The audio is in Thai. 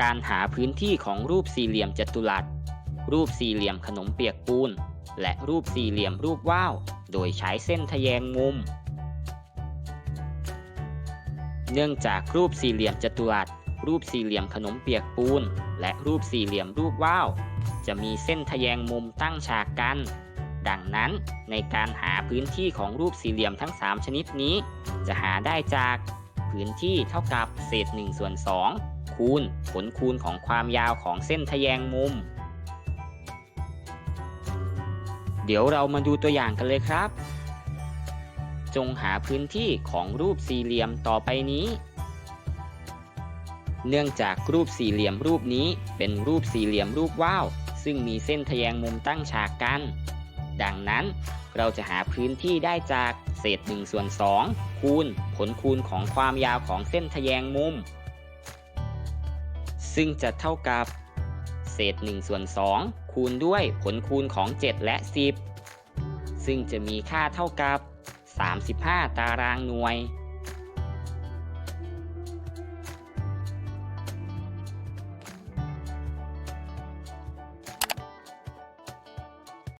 การหาพื้นที่ของรูปสี่เหลี่ยมจัตุรัส รูปสี่เหลี่ยมขนมเปียกปูน และรูปสี่เหลี่ยมรูปว่าว โดยใช้เส้นทะแยงมุม เนื่องจากรูปสี่เหลี่ยมจัตุรัส รูปสี่เหลี่ยมขนมเปียกปูน และรูปสี่เหลี่ยมรูปว่าว จะมีเส้นทะแยงมุมตั้งฉากกัน ดังนั้นในการหาพื้นที่ของรูปสี่เหลี่ยมทั้ง 3 ชนิดนี้ จะหาได้จาก พื้นที่เท่ากับเศษ1ส่วน2คูณผลคูณของความยาวของเส้นทะแยงมุม เดี๋ยวเรามาดูตัวอย่างกันเลยครับ จงหาพื้นที่ของรูปสี่เหลี่ยมต่อไปนี้ เนื่องจากรูปสี่เหลี่ยมรูปนี้เป็นรูปสี่เหลี่ยมรูปว่าวซึ่งมีเส้นทะแยงมุมตั้งฉากกัน ดังนั้นเราจะหาพื้นที่ได้จากเศษ1ส่วน2คูณผลคูณของความยาวของเส้นทะแยงมุม ซึ่งจะเท่ากับเศษ1ส่วน2คูณด้วยผลคูณของ 7 และ 10 ซึ่งจะมีค่าเท่ากับ 35 ตารางหน่วย